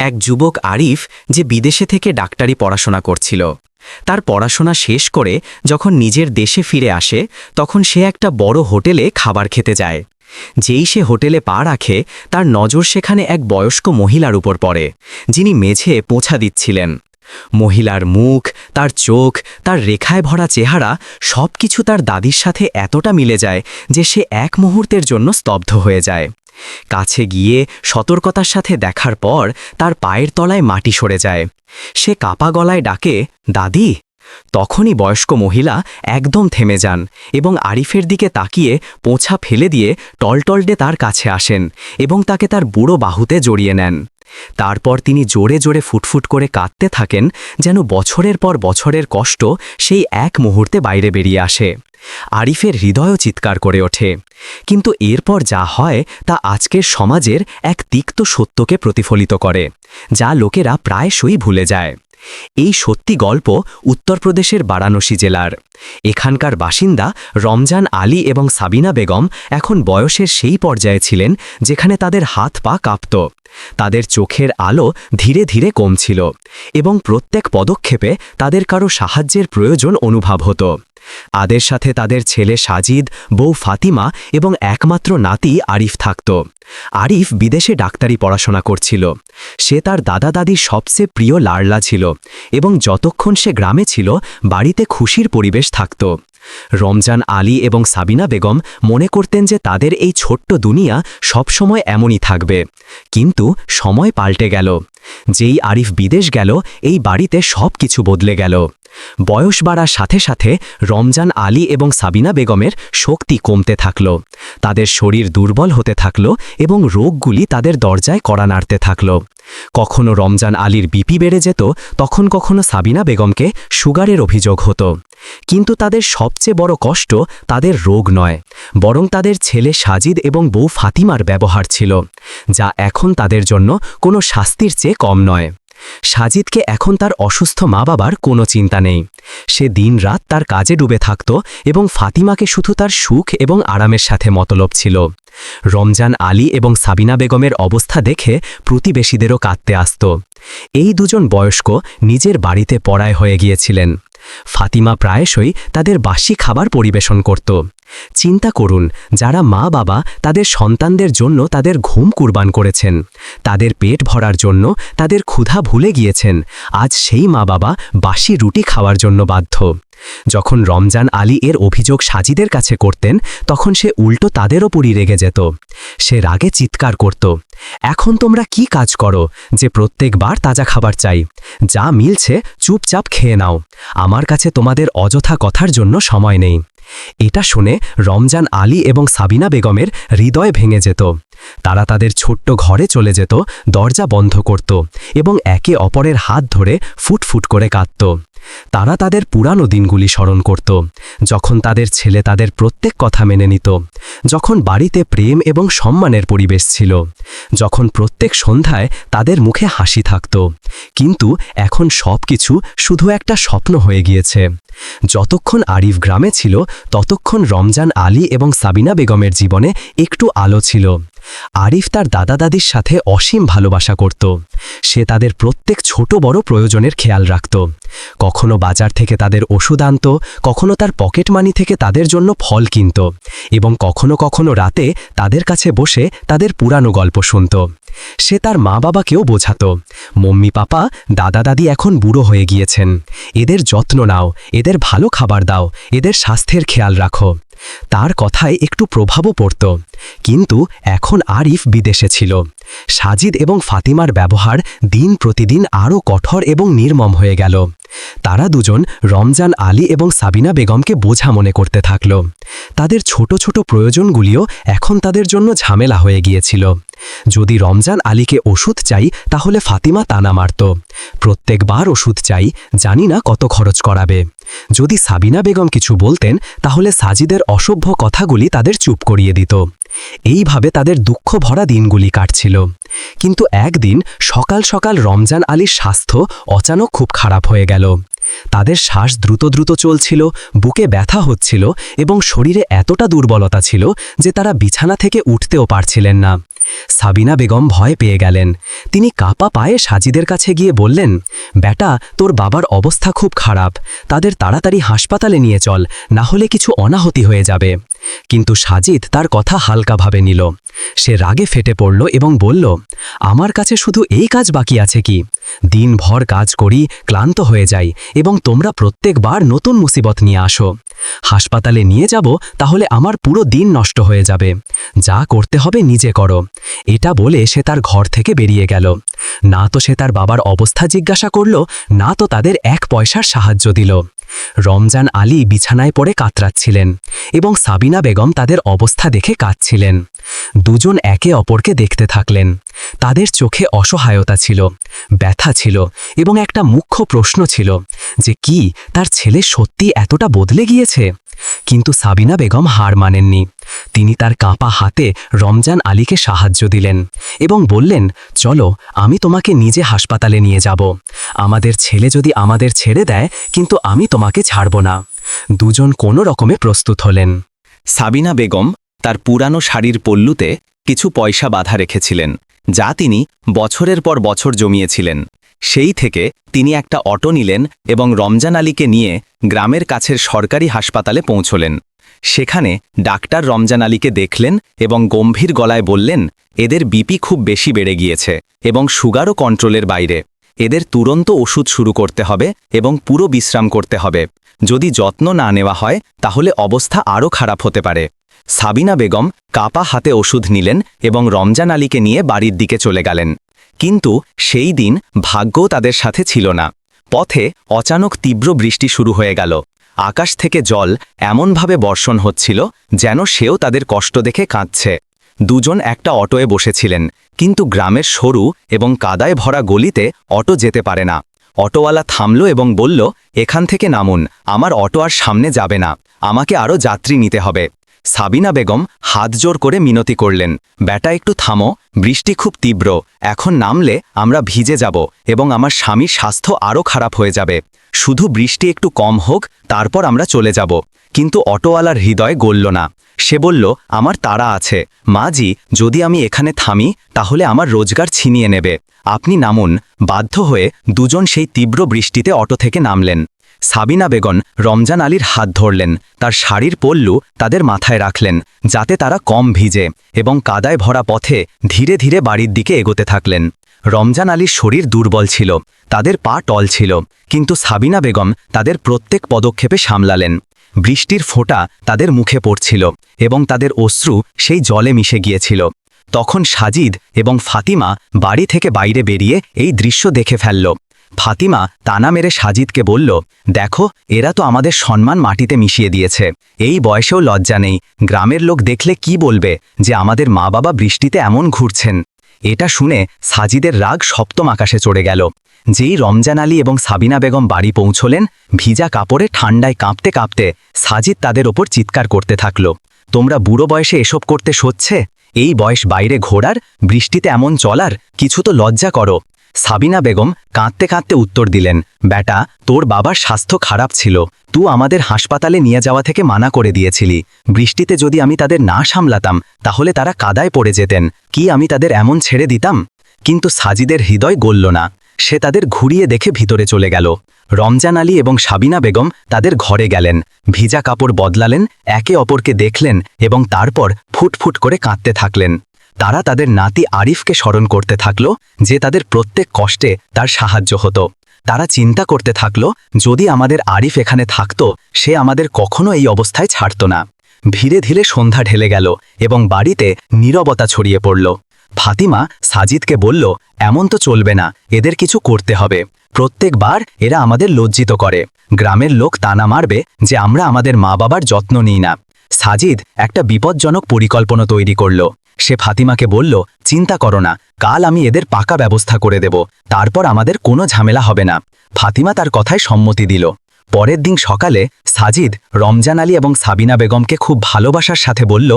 এক যুবক আরিফ যে বিদেশে থেকে ডাক্তারি পড়াশোনা করছিল। তার পড়াশোনা শেষ করে যখন নিজের দেশে ফিরে আসে, তখন সে একটা বড় হোটেলে খাবার খেতে যায়। যেই সে হোটেলে পা রাখে, তার নজর সেখানে এক বয়স্ক মহিলার উপর পড়ে, যিনি মেঝে পোছা দিচ্ছিলেন। মহিলার মুখ, তার চোখ, তার রেখায় ভরা চেহারা সব কিছু তার দাদির সাথে এতটা মিলে যায় যে সে এক মুহূর্তের জন্য স্তব্ধ হয়ে যায়। কাছে গিয়ে সতর্কতার সাথে দেখার পর তার পায়ের তলায় মাটি সরে যায়। সে কাপা গলায় ডাকে, দাদি! তখনই বয়স্ক মহিলা একদম থেমে যান এবং আরিফের দিকে তাকিয়ে পোঁছা ফেলে দিয়ে টলটলডে তার কাছে আসেন এবং তাকে তার বুড়ো বাহুতে জড়িয়ে নেন। তারপর তিনি জোরে জোরে ফুটফুট করে কাঁদতে থাকেন, যেন বছরের পর বছরের কষ্ট সেই এক মুহূর্তে বাইরে বেরিয়ে আসে। আরিফের হৃদয়ও চিৎকার করে ওঠে। কিন্তু এরপর যা হয়, তা আজকের সমাজের এক তিক্ত সত্যকে প্রতিফলিত করে, যা লোকেরা প্রায়শই ভুলে যায়। এই সত্যি গল্প উত্তরপ্রদেশের বারাণসী জেলার। এখানকার বাসিন্দা রমজান আলী এবং সাবিনা বেগম এখন বয়সের সেই পর্যায়ে ছিলেন যেখানে তাদের হাত পা কাঁপত। তাদের চোখের আলো ধীরে ধীরে কমছিল এবং প্রত্যেক পদক্ষেপে তাদের কারও সাহায্যের প্রয়োজন অনুভব হতো। আদের সাথে তাদের ছেলে সাজিদ, বউ ফাতিমা এবং একমাত্র নাতি আরিফ থাকত। আরিফ বিদেশে ডাক্তারি পড়াশোনা করছিল। সে তার দাদা দাদির সবচেয়ে প্রিয় লাড়লা ছিল এবং যতক্ষণ সে গ্রামে ছিল, বাড়িতে খুশির পরিবেশ থাকত। রমজান আলী এবং সাবিনা বেগম মনে করতেন যে তাদের এই ছোট্ট দুনিয়া সবসময় এমনই থাকবে। কিন্তু সময় পাল্টে গেল। যেই আরিফ বিদেশ গেল, এই বাড়িতে সব কিছু বদলে গেল। বয়স বাড়ার সাথে সাথে রমজান আলী এবং সাবিনা বেগমের শক্তি কমতে থাকল। তাদের শরীর দুর্বল হতে থাকল এবং রোগগুলি তাদের দরজায় কড়া নাড়তে থাকল। কখনো রমজান আলীর বিপি বেড়ে যেত, তখন কখনো সাবিনা বেগমকে সুগারের অভিযোগ হতো। কিন্তু তাদের সবচেয়ে বড় কষ্ট তাদের রোগ নয়, বরং তাদের ছেলে সাজিদ এবং বউ ফাতিমার ব্যবহার ছিল, যা এখন তাদের জন্য কোনো শাস্তির চেয়ে কম নয়। সাজিদকে এখন তার অসুস্থ মা বাবার কোনো চিন্তা নেই। সে দিন রাত তার কাজে ডুবে থাকত এবং ফাতিমাকে শুধু তার সুখ এবং আরামের সাথে মতলব ছিল। রমজান আলী এবং সাবিনা বেগমের অবস্থা দেখে প্রতিবেশীদেরও কাঁদতে আসত। এই দুজন বয়স্ক নিজের বাড়িতে পড়ায় হয়ে গিয়েছিলেন। ফাতিমা প্রায়শই তাদের বাসি খাবার পরিবেশন করত। চিন্তা করুন, যারা মা বাবা তাদের সন্তানদের জন্য তাদের ঘুম কুরবান করেছেন, তাদের পেট ভরার জন্য তাদের ক্ষুধা ভুলে গিয়েছেন, আজ সেই মা বাবা বাসি রুটি খাওয়ার জন্য বাধ্য। যখন রমজান আলী এর অভিযোগ সাজিদের কাছে করতেন, তখন সে উল্টো তাদের ওপরই রেগে যেত। সে রাগে চিৎকার করত। এখন তোমরা কি কাজ করো যে প্রত্যেকবার তাজা খাবার চাই? যা মিলছে, চুপচাপ খেয়ে নাও। আমার কাছে তোমাদের অযথা কথার জন্য সময় নেই এটা শুনে রমজান আলী এবং সাবিনা বেগমের হৃদয় ভেঙে যেত। তারা তাদের ছোট্ট ঘরে চলে যেত, দরজা বন্ধ করত এবং একে অপরের হাত ধরে ফুটফুট করে কাঁদত। তারা তাদের পুরানো দিনগুলি স্মরণ করত। যখন তাদের ছেলে তাদের প্রত্যেক কথা মেনে নিত, যখন বাড়িতে প্রেম এবং সম্মানের পরিবেশ ছিল, যখন প্রত্যেক সন্ধ্যায় তাদের মুখে হাসি থাকত। কিন্তু এখন সব কিছু শুধু একটা স্বপ্ন হয়ে গিয়েছে। যতক্ষণ আরিফ গ্রামে ছিল, ততক্ষণ রমজান আলী এবং সাবিনা বেগমের জীবনে একটু আলো ছিল। আরিফ তার দাদা দাদির সাথে অসীম ভালোবাসা করত। সে তাদের প্রত্যেক ছোট বড় প্রয়োজনের খেয়াল রাখত। কখনো বাজার থেকে তাদের ওষুধ আনত, কখনো তার পকেট মানি থেকে তাদের জন্য ফল কিনত এবং কখনো কখনো রাতে তাদের কাছে বসে তাদের পুরানো গল্প শুনত। সে তার মা বাবাকেও বোঝাত, মম্মি, পাপা দাদা দাদি এখন বুড়ো হয়ে গিয়েছেন। এদের যত্ন নাও, এদের ভালো খাবার দাও, এদের স্বাস্থ্যের খেয়াল রাখো। তার কথায় একটু প্রভাবও পড়ত। কিন্তু এখন আরিফ বিদেশে ছিল। সাজিদ এবং ফাতিমার ব্যবহার দিন প্রতিদিন আরও কঠোর এবং নির্মম হয়ে গেল। তারা দুজন রমজান আলী এবং সাবিনা বেগমকে বোঝা মনে করতে থাকল। তাদের ছোট ছোট প্রয়োজনগুলিও এখন তাদের জন্য ঝামেলা হয়ে গিয়েছিল। যদি রমজান আলীকে ওষুধ চাই, তাহলে ফাতিমা তানা মারত। প্রত্যেকবার ওষুধ চাই, জানি না কত খরচ করাবে। যদি সাবিনা বেগম কিছু বলতেন, তাহলে সাজিদের অসভ্য কথাগুলি তাদের চুপ করিয়ে দিত। এইভাবে তাদের দুঃখ ভরা দিনগুলি কাটছিল। কিন্তু একদিন সকাল সকাল রমজান আলীর স্বাস্থ্য অচানক খুব খারাপ হয়ে গেল। তাদের শ্বাস দ্রুত দ্রুত চলছিল, বুকে ব্যথা হচ্ছিল এবং শরীরে এতটা দুর্বলতা ছিল যে তারা বিছানা থেকে উঠতেও পারছিলেন না। সাবিনা বেগম ভয় পেয়ে গেলেন। তিনি কাপা পায়ে সাজিদের কাছে গিয়ে বললেন, বেটা, তোর বাবার অবস্থা খুব খারাপ। তাদের তাড়াতাড়ি হাসপাতালে নিয়ে চল, না হলে কিছু অনাহতি হয়ে যাবে। কিন্তু সাজিদ তার কথা হালকাভাবে নিল। সে রাগে ফেটে পড়ল এবং বলল, আমার কাছে শুধু এই কাজ বাকি আছে কি? দিনভর কাজ করি, ক্লান্ত হয়ে যাই এবং তোমরা প্রত্যেকবার নতুন মুসিবত নিয়ে আসো। হাসপাতালে নিয়ে যাব, তাহলে আমার পুরো দিন নষ্ট হয়ে যাবে। যা করতে হবে নিজে করো। এটা বলে সে তার ঘর থেকে বেরিয়ে গেল। না তো সে তার বাবার অবস্থা জিজ্ঞাসা করল, না তো তাদের এক পয়সার সাহায্য দিল। রমজান আলী বিছানায় পড়ে কাতরাচ্ছিলেন এবং সাবিনা বেগম তাদের অবস্থা দেখে কাঁদছিলেন। দুজন একে অপরকে দেখতে থাকলেন। তাদের চোখে অসহায়তা ছিল, ব্যথা ছিল এবং একটা মুখ্য প্রশ্ন ছিল যে কি তার ছেলে সত্যি এতটা বদলে গিয়েছে? কিন্তু সাবিনা বেগম হার মানেননি। তিনি তার কাঁপা হাতে রমজান আলীকে সাহায্য দিলেন এবং বললেন, চলো, আমি তোমাকে নিজে হাসপাতালে নিয়ে যাব। আমাদের ছেলে যদি আমাদের ছেড়ে দেয়, কিন্তু আমি তোমাকে ছাড়ব না। দুজন কোনো রকমে প্রস্তুত হলেন। সাবিনা বেগম তার পুরানো শাড়ির পল্লুতে কিছু পয়সা বাধা রেখেছিলেন, যা তিনি বছরের পর বছর জমিয়েছিলেন। সেই থেকে তিনি একটা অটো নিলেন এবং রমজান আলীকে নিয়ে গ্রামের কাছের সরকারি হাসপাতালে পৌঁছলেন। সেখানে ডাক্তার রমজান আলীকে দেখলেন এবং গম্ভীর গলায় বললেন, এদের বিপি খুব বেশি বেড়ে গিয়েছে এবং সুগারও কন্ট্রোলের বাইরে। এদের তুরন্ত ওষুধ শুরু করতে হবে এবং পুরো বিশ্রাম করতে হবে। যদি যত্ন না নেওয়া হয়, তাহলে অবস্থা আরও খারাপ হতে পারে। সাবিনা বেগম কাপা হাতে ওষুধ নিলেন এবং রমজান আলীকে নিয়ে বাড়ির দিকে চলে গেলেন। কিন্তু সেই দিন ভাগ্যও তাদের সাথে ছিল না। পথে অচানক তীব্র বৃষ্টি শুরু হয়ে গেল। আকাশ থেকে জল এমনভাবে বর্ষণ হচ্ছিল যেন সেও তাদের কষ্ট দেখে কাঁদছে। দুজন একটা অটোয়ে বসেছিলেন, কিন্তু গ্রামের সরু এবং কাদায় ভরা গলিতে অটো যেতে পারে না। অটোওয়ালা থামল এবং বলল, এখান থেকে নামুন, আমার অটো আর সামনে যাবে না, আমাকে আরও যাত্রী নিতে হবে। সাবিনা বেগম হাত জোর করে মিনতি করলেন ব্যাটা একটু থামো, বৃষ্টি খুব তীব্র, এখন নামলে আমরা ভিজে যাব এবং আমার স্বামীর স্বাস্থ্য আরও খারাপ হয়ে যাবে। শুধু বৃষ্টি একটু কম হোক, তারপর আমরা চলে যাব। কিন্তু অটোওয়ালার হৃদয় গলল না। সে বলল, আমার তাড়া আছে। মাজি যদি আমি এখানে থামি, তাহলে আমার রোজগার ছিনিয়ে নেবে। আপনি নামুন। বাধ্য হয়ে দুজন সেই তীব্র বৃষ্টিতে অটো থেকে নামলেন। সাবিনা বেগন রমজান আলীর হাত ধরলেন, তার শাড়ির পল্লু তাদের মাথায় রাখলেন, যাতে তারা কম ভিজে এবং কাদায় ভরা পথে ধীরে ধীরে বাড়ির দিকে এগোতে থাকলেন। রমজান আলীর শরীর দুর্বল ছিল, তাদের পা টল ছিল, কিন্তু সাবিনা বেগম তাদের প্রত্যেক পদক্ষেপে সামলালেন। বৃষ্টির ফোঁটা তাদের মুখে পড়ছিল এবং তাদের অশ্রু সেই জলে মিশে গিয়েছিল। তখন সাজিদ এবং ফাতিমা বাড়ি থেকে বাইরে বেরিয়ে এই দৃশ্য দেখে ফেলল। ফাতিমা তানা মেরে সাজিদকে বলল, দেখো, এরা তো আমাদের সম্মান মাটিতে মিশিয়ে দিয়েছে। এই বয়সেও লজ্জা নেই। গ্রামের লোক দেখলে কি বলবে যে আমাদের মা বাবা বৃষ্টিতে এমন ঘুরছেন? এটা শুনে সাজিদের রাগ সপ্তম আকাশে চড়ে গেল। যেই রমজান আলী এবং সাবিনা বেগম বাড়ি পৌঁছলেন, ভিজা কাপড়ে ঠান্ডায় কাঁপতে কাঁপতে সাজিদ তাদের ওপর চিৎকার করতে থাকল। তোমরা বুড়ো বয়সে এসব করতে সচ্ছে? এই বয়স বাইরে ঘোরার, বৃষ্টিতে এমন চলার, কিছু তো লজ্জা করো। সাবিনা বেগম কাঁদতে কাঁদতে উত্তর দিলেন ব্যাটা তোর বাবার স্বাস্থ্য খারাপ ছিল। তু আমাদের হাসপাতালে নিয়ে যাওয়া থেকে মানা করে দিয়েছিলি। বৃষ্টিতে যদি আমি তাদের না সামলাতাম, তাহলে তারা কাদায় পড়ে যেতেন। কি আমি তাদের এমন ছেড়ে দিতাম? কিন্তু সাজিদের হৃদয় গলল না। সে তাদের ঘুরিয়ে দেখে ভিতরে চলে গেল। রমজান আলী এবং সাবিনা বেগম তাদের ঘরে গেলেন। ভিজা কাপড় বদলালেন, একে অপরকে দেখলেন এবং তারপর ফুটফুট করে কাঁদতে থাকলেন। তারা তাদের নাতি আরিফকে স্মরণ করতে থাকল, যে তাদের প্রত্যেক কষ্টে তার সাহায্য হতো। তারা চিন্তা করতে থাকল, যদি আমাদের আরিফ এখানে থাকত, সে আমাদের কখনো এই অবস্থায় ছাড়ত না। ধীরে ধীরে সন্ধ্যা ঢেলে গেল এবং বাড়িতে নীরবতা ছড়িয়ে পড়ল। ফাতিমা সাজিদকে বলল, এমন তো চলবে না, এদের কিছু করতে হবে। প্রত্যেকবার এরা আমাদের লজ্জিত করে। গ্রামের লোক তানা মারবে যে আমরা আমাদের মা বাবার যত্ন নিই না। সাজিদ একটা বিপজ্জনক পরিকল্পনা তৈরি করল। সে ফাতিমাকে বলল, চিন্তা করো না, কাল আমি এদের পাকা ব্যবস্থা করে দেব, তারপর আমাদের কোনো ঝামেলা হবে না। ফাতিমা তার কথায় সম্মতি দিল। পরের দিন সকালে সাজিদ রমজান আলী এবং সাবিনা বেগমকে খুব ভালোবাসার সাথে বলল,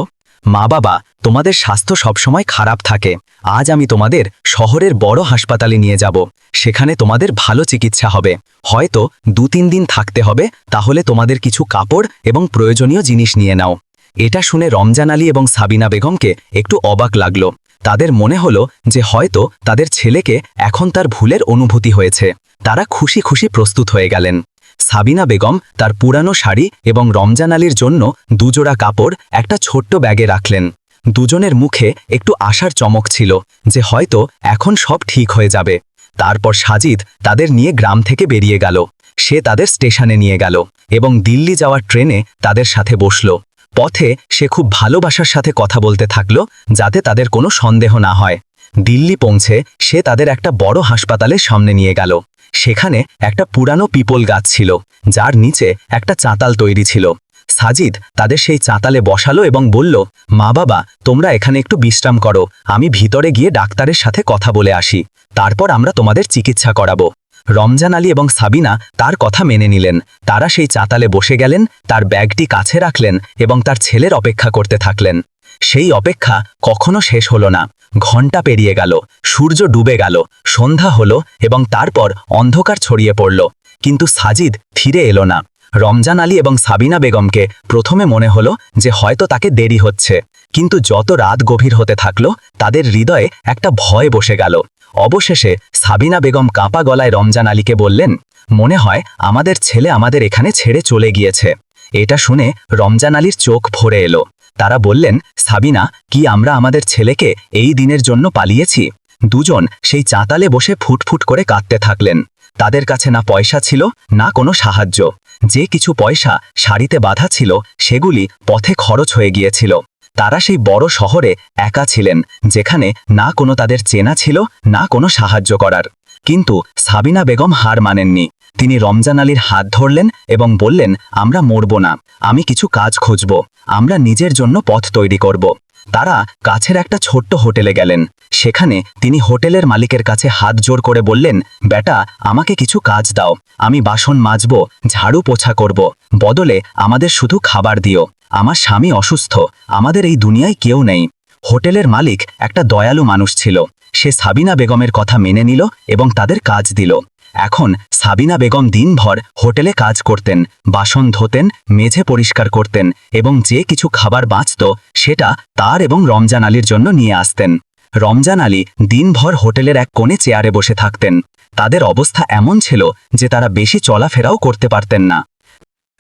মা বাবা, তোমাদের স্বাস্থ্য সবসময় খারাপ থাকে, আজ আমি তোমাদের শহরের বড় হাসপাতালে নিয়ে যাব, সেখানে তোমাদের ভালো চিকিৎসা হবে, হয়তো দু তিন দিন থাকতে হবে, তাহলে তোমাদের কিছু কাপড় এবং প্রয়োজনীয় জিনিস নিয়ে নাও। এটা শুনে রমজান আলী এবং সাবিনা বেগমকে একটু অবাক লাগল। তাদের মনে হলো যে হয়তো তাদের ছেলেকে এখন তার ভুলের অনুভূতি হয়েছে। তারা খুশি খুশি প্রস্তুত হয়ে গেলেন। সাবিনা বেগম তার পুরানো শাড়ি এবং রমজান আলীর জন্য দুজোড়া কাপড় একটা ছোট্ট ব্যাগে রাখলেন। দুজনের মুখে একটু আশার চমক ছিল যে হয়তো এখন সব ঠিক হয়ে যাবে। তারপর সাজিদ তাদের নিয়ে গ্রাম থেকে বেরিয়ে গেল। সে তাদের স্টেশনে নিয়ে গেল এবং দিল্লি যাওয়ার ট্রেনে তাদের সাথে বসল। পথে সে খুব ভালোবাসার সাথে কথা বলতে থাকল যাতে তাদের কোনো সন্দেহ না হয়। দিল্লি পৌঁছে সে তাদের একটা বড় হাসপাতালের সামনে নিয়ে গেল। সেখানে একটা পুরানো পিপল গাছ ছিল, যার নিচে একটা চাতাল তৈরি ছিল। সাজিদ তাদের সেই চাতালে বসালো এবং বলল, মা বাবা, তোমরা এখানে একটু বিশ্রাম করো, আমি ভিতরে গিয়ে ডাক্তারের সাথে কথা বলে আসি। তারপর আমরা তোমাদের চিকিৎসা করাবো। রমজান আলী এবং সাবিনা তার কথা মেনে নিলেন। তারা সেই চাতালে বসে গেলেন, তার ব্যাগটি কাছে রাখলেন এবং তার ছেলের অপেক্ষা করতে থাকলেন। সেই অপেক্ষা কখনো শেষ হল না। ঘণ্টা পেরিয়ে গেল, সূর্য ডুবে গেল, সন্ধ্যা হল এবং তারপর অন্ধকার ছড়িয়ে পড়ল। কিন্তু সাজিদ ফিরে এলো না। রমজান আলী এবং সাবিনা বেগমকে প্রথমে মনে হলো যে হয়তো তাকে দেরি হচ্ছে। কিন্তু যত রাত গভীর হতে থাকল, তাদের হৃদয়ে একটা ভয় বসে গেল। অবশেষে সাবিনা বেগম কাঁপা গলায় রমজান আলীকে বললেন, মনে হয় আমাদের ছেলে আমাদের এখানে ছেড়ে চলে গিয়েছে। এটা শুনে রমজান আলীর চোখ ভরে এলো। তারা বললেন, সাবিনা, কি আমরা আমাদের ছেলেকে এই দিনের জন্য পালিয়েছি? দুজন সেই চাতালে বসে ফুটফুট করে কাঁদতে থাকলেন। তাদের কাছে না পয়সা ছিল, না কোনো সাহায্য। যে কিছু পয়সা শাড়িতে বাঁধা ছিল, সেগুলি পথে খরচ হয়ে গিয়েছিল। তারা সেই বড় শহরে একা ছিলেন, যেখানে না কোনো তাদের চেনা ছিল, না কোনো সাহায্য করার। কিন্তু সাবিনা বেগম হার মানেননি। তিনি রমজান আলীর হাত ধরলেন এবং বললেন, আমরা মরব না, আমি কিছু কাজ খুঁজব, আমরা নিজের জন্য পথ তৈরি করব। তারা কাছের একটা ছোট্ট হোটেলে গেলেন। সেখানে তিনি হোটেলের মালিকের কাছে হাত জোর করে বললেন, বেটা, আমাকে কিছু কাজ দাও। আমি বাসন মাজব, ঝাড়ু পোছা করব। বদলে আমাদের শুধু খাবার দিও। আমার স্বামী অসুস্থ। আমাদের এই দুনিয়ায় কেউ নেই। হোটেলের মালিক একটা দয়ালু মানুষ ছিল। সে সাবিনা বেগমের কথা মেনে নিল এবং তাদের কাজ দিল। এখন সাবিনা বেগম দিনভর হোটেলে কাজ করতেন, বাসন ধোতেন, মেঝে পরিষ্কার করতেন এবং যে কিছু খাবার বাঁচত সেটা তার এবং রমজান আলীর জন্য নিয়ে আসতেন। রমজান আলী দিনভর হোটেলের এক কোণে চেয়ারে বসে থাকতেন। তাদের অবস্থা এমন ছিল যে তারা বেশি চলাফেরাও করতে পারতেন না।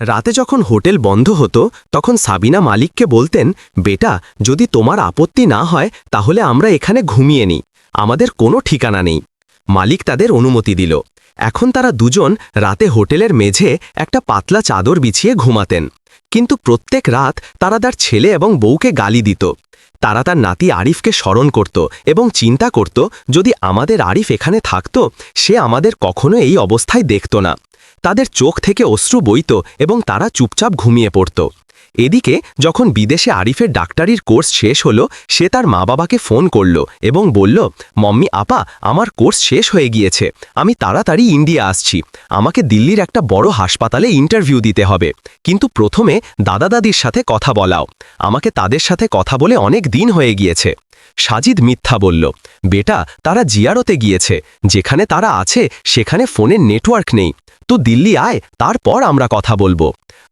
রাতে যখন হোটেল বন্ধ হতো, তখন সাবিনা মালিককে বলতেন, বেটা, যদি তোমার আপত্তি না হয়, তাহলে আমরা এখানে ঘুমিয়ে নিই। আমাদের কোনো ঠিকানা নেই। মালিক তাদের অনুমতি দিল। এখন তারা দুজন রাতে হোটেলের মেঝে একটা পাতলা চাদর বিছিয়ে ঘুমাতেন। কিন্তু প্রত্যেক রাত তারা তার ছেলে এবং বউকে গালি দিত। তারা তার নাতি আরিফকে স্মরণ করত এবং চিন্তা করত, যদি আমাদের আরিফ এখানে থাকত, সে আমাদের কখনো এই অবস্থায় দেখত না। তাদের চোখ থেকে অশ্রু বইত এবং তারা চুপচাপ ঘুমিয়ে পড়ত। এদিকে, যখন বিদেশে আরিফের ডাক্তারির কোর্স শেষ হলো, সে তার মা বাবাকে ফোন করল এবং বলল, মম্মি, আপা, আমার কোর্স শেষ হয়ে গিয়েছে। আমি তাড়াতাড়ি ইন্ডিয়া আসছি। আমাকে দিল্লির একটা বড় হাসপাতালে ইন্টারভিউ দিতে হবে। কিন্তু প্রথমে দাদা দাদির সাথে কথা বলাও। আমাকে তাদের সাথে কথা বলে অনেক দিন হয়ে গিয়েছে। সাজিদ মিথ্যা বলল, বেটা, তারা জিয়ারতে গিয়েছে। যেখানে তারা আছে, সেখানে ফোনের নেটওয়ার্ক নেই। তো দিল্লি আয়, তারপর আমরা কথা বলব।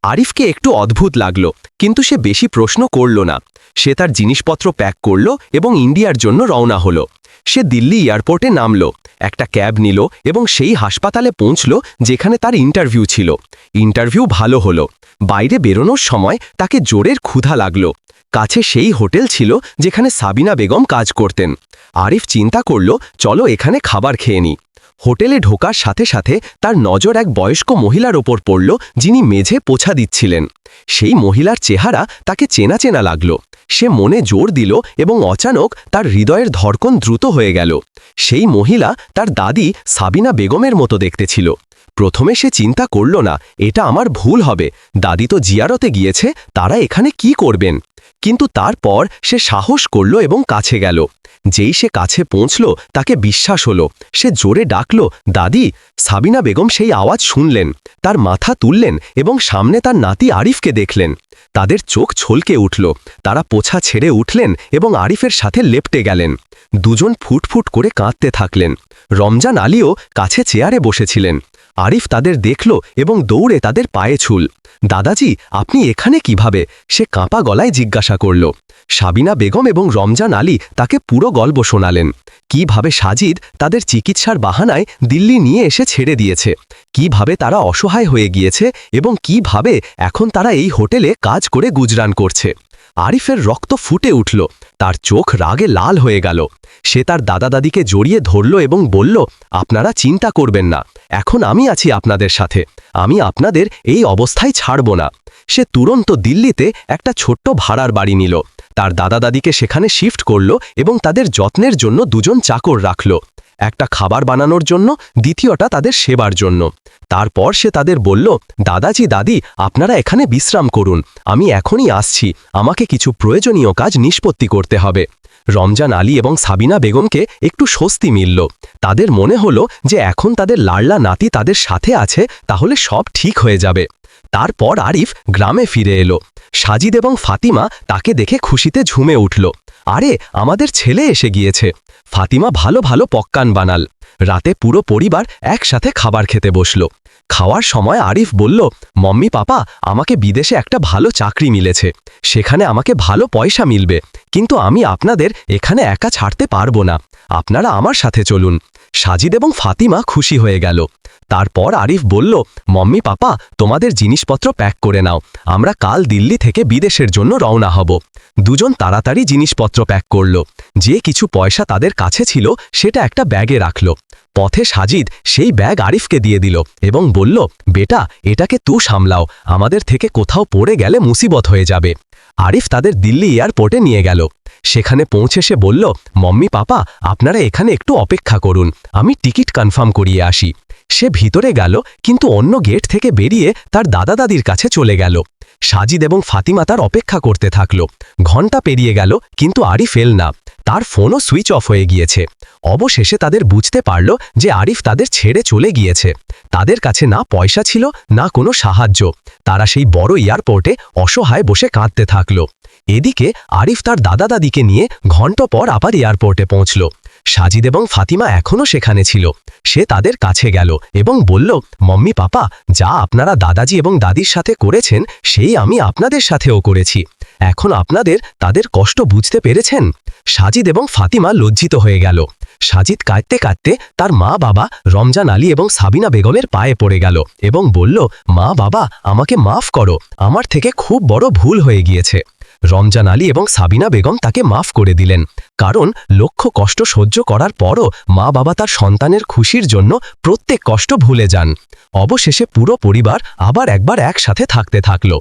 আরিফকে একটু অদ্ভুত লাগল, কিন্তু সে বেশি প্রশ্ন করল না। সে তার জিনিসপত্র প্যাক করল এবং ইন্ডিয়ার জন্য রওনা হলো। সে দিল্লি এয়ারপোর্টে নামল, একটা ক্যাব নিল এবং সেই হাসপাতালে পৌঁছল যেখানে তার ইন্টারভিউ ছিল। ইন্টারভিউ ভালো হলো। বাইরে বেরোনোর সময় তাকে জোরের ক্ষুধা লাগল। কাছে সেই হোটেল ছিল যেখানে সাবিনা বেগম কাজ করতেন। আরিফ চিন্তা করল, চলো এখানে খাবার খেয়ে নিই হোটেলে ঢোকার সাথে সাথে তার নজর এক বয়স্ক মহিলার ওপর পড়ল, যিনি মেঝে পোছা দিচ্ছিলেন। সেই মহিলার চেহারা তাকে চেনা চেনা লাগল। সে মনে জোর দিল এবং অচানক তার হৃদয়ের ধর্কন দ্রুত হয়ে গেল। সেই মহিলা তার দাদি সাবিনা বেগমের মতো দেখতে ছিল। প্রথমে সে চিন্তা করল না, এটা আমার ভুল হবে। দাদি তো জিয়ারতে গিয়েছে, তারা এখানে কি করবেন? কিন্তু তারপর সে সাহস করল এবং কাছে গেল। যেই সে কাছে পৌঁছল, তাকে বিশ্বাস হলো। সে জোরে ডাকল, দাদি, সাবিনা বেগম সেই আওয়াজ শুনলেন, তার মাথা তুললেন এবং সামনে তার নাতি আরিফকে দেখলেন। তাদের চোখ ছলকে উঠল, তারা পোছা ছেড়ে উঠলেন এবং আরিফের সাথে লেপটে গেলেন। দুজন ফুটফুট করে কাঁদতে থাকলেন। রমজান আলীও কাছে চেয়ারে বসেছিলেন। আরিফ তাদের দেখল এবং দৌড়ে তাদের পায়ে ছুল। দাদাজি, আপনি এখানে কীভাবে? সে কাঁপা গলায় জিজ্ঞাসা করল। সাবিনা বেগম এবং রমজান আলী তাকে পুরো গল্প শোনালেন। কীভাবে সাজিদ তাদের চিকিৎসার বাহানায় দিল্লি নিয়ে এসে ছেড়ে দিয়েছে? কীভাবে তারা অসহায় হয়ে গিয়েছে? এবং কীভাবে এখন তারা এই হোটেলে কাজ করে গুজরান করছে? আরিফের রক্ত ফুটে উঠল। তার চোখ রাগে লাল হয়ে গেল। সে তার দাদা দাদিকে জড়িয়ে ধরল এবং বলল, আপনারা চিন্তা করবেন না। এখন আমি আছি আপনাদের সাথে। আমি আপনাদের এই অবস্থায় ছাড়ব না। সে তুরন্ত দিল্লিতে একটা ছোট্ট ভাড়ার বাড়ি নিল। তার দাদা দাদিকে সেখানে শিফট করল এবং তাদের যত্নের জন্য দুজন চাকর রাখল। একটা খাবার বানানোর জন্য, দ্বিতীয়টা তাদের সেবার জন্য। তারপর সে তাদের বলল, দাদাজি, দাদি, আপনারা এখানে বিশ্রাম করুন। আমি এখনই আসছি। আমাকে কিছু প্রয়োজনীয় কাজ নিষ্পত্তি করতে হবে। রমজান আলী এবং সাবিনা বেগমকে একটু স্বস্তি মিলল। তাদের মনে হলো যে এখন তাদের লাড়লা নাতি তাদের সাথে আছে, তাহলে সব ঠিক হয়ে যাবে। তারপর আরিফ গ্রামে ফিরে এলো। সাজিদ এবং ফাতিমা তাকে দেখে খুশিতে ঝুমে উঠল। আরে, আমাদের ছেলে এসে গিয়েছে। ফাতিমা ভালো ভালো পক্কান বানাল। রাতে পুরো পরিবার একসাথে খাবার খেতে বসল। খাওয়ার সময় আরিফ বলল, মম্মি, পাপা, আমাকে বিদেশে একটা ভালো চাকরি মিলেছে। সেখানে আমাকে ভালো পয়সা মিলবে, কিন্তু আমি আপনাদের এখানে একা ছাড়তে পারব না। আপনারা আমার সাথে চলুন। সাজিদ এবং ফাতিমা খুশি হয়ে গেল। তারপর আরিফ বলল, মম্মি, পাপা, তোমাদের জিনিসপত্র প্যাক করে নাও। আমরা কাল দিল্লি থেকে বিদেশের জন্য রওনা হব। দুজন তাড়াতাড়ি জিনিসপত্র প্যাক করল। যে কিছু পয়সা তাদের কাছে ছিল, সেটা একটা ব্যাগে রাখল। পথে সাজিদ সেই ব্যাগ আরিফকে দিয়ে দিল এবং বলল, বেটা, এটাকে তু সামলাও, আমাদের থেকে কোথাও পড়ে গেলে মুসিবত হয়ে যাবে। আরিফ তাদের দিল্লি এয়ারপোর্টে নিয়ে গেল। সেখানে পৌঁছে সে বলল, মম্মি পাপা, আপনারা এখানে একটু অপেক্ষা করুন, আমি টিকিট কনফার্ম করিয়ে আসি। সে ভিতরে গেল, কিন্তু অন্য গেট থেকে বেরিয়ে তার দাদা দাদির কাছে চলে গেল। সাজিদ এবং ফাতিমা তার অপেক্ষা করতে থাকল। ঘণ্টা পেরিয়ে গেল, কিন্তু আরিফ এল না। তার ফোনও সুইচ অফ হয়ে গিয়েছে। অবশেষে তাদের বুঝতে পারল যে আরিফ তাদের ছেড়ে চলে গিয়েছে। তাদের কাছে না পয়সা ছিল, না কোনো সাহায্য। তারা সেই বড় এয়ারপোর্টে অসহায় বসে কাঁদতে থাকল। এদিকে আরিফ তার দাদা দাদিকে নিয়ে ঘণ্ট পর আবার এয়ারপোর্টে পৌঁছল। সাজিদ এবং ফাতিমা এখনও সেখানে ছিল। সে তাদের কাছে গেল এবং বলল, মম্মি পাপা, যা আপনারা দাদাজি এবং দাদির সাথে করেছেন, সেই আমি আপনাদের সাথেও করেছি। এখন আপনাদের তাদের কষ্ট বুঝতে পেরেছেন? সাজিদ এবং ফাতিমা লজ্জিত হয়ে গেল। সাজিদ কাঁদতে কাঁদতে তার মা বাবা রমজান আলী এবং সাবিনা বেগমের পায়ে পড়ে গেল এবং বলল, মা বাবা, আমাকে মাফ করো, আমার থেকে খুব বড় ভুল হয়ে গিয়েছে। রমজান আলী এবং সাবিনা বেগম তাকে মাফ করে দিলেন। কারণ লক্ষ কষ্ট সহ্য করার পরও মা বাবা তার সন্তানের খুশির জন্য প্রত্যেক কষ্ট ভুলে যান। অবশেষে পুরো পরিবার আবার একবার একসাথে থাকতে থাকল।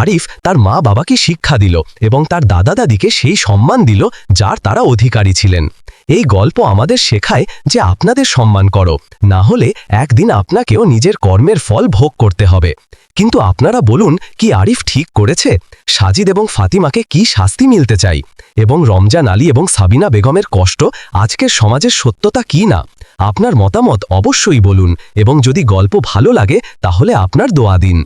আরিফ তার মা বাবাকে শিক্ষা দিল এবং তার দাদা দাদিকে সেই সম্মান দিল যার তারা অধিকারী ছিলেন। এই গল্প আমাদের শেখায় যে আপনাদের সম্মান করো। না হলে একদিন আপনাকেও নিজের কর্মের ফল ভোগ করতে হবে। কিন্তু আপনারা বলুন, কি আরিফ ঠিক করেছে? সাজিদ এবং ফাতিমাকে কি শাস্তি মিলতে চাই? এবং রমজান আলী এবং সাবিনা বেগমের কষ্ট আজকের সমাজের সত্যতা কি না? আপনার মতামত অবশ্যই বলুন। এবং যদি গল্প ভালো লাগে, তাহলে আপনার দোয়া দিন।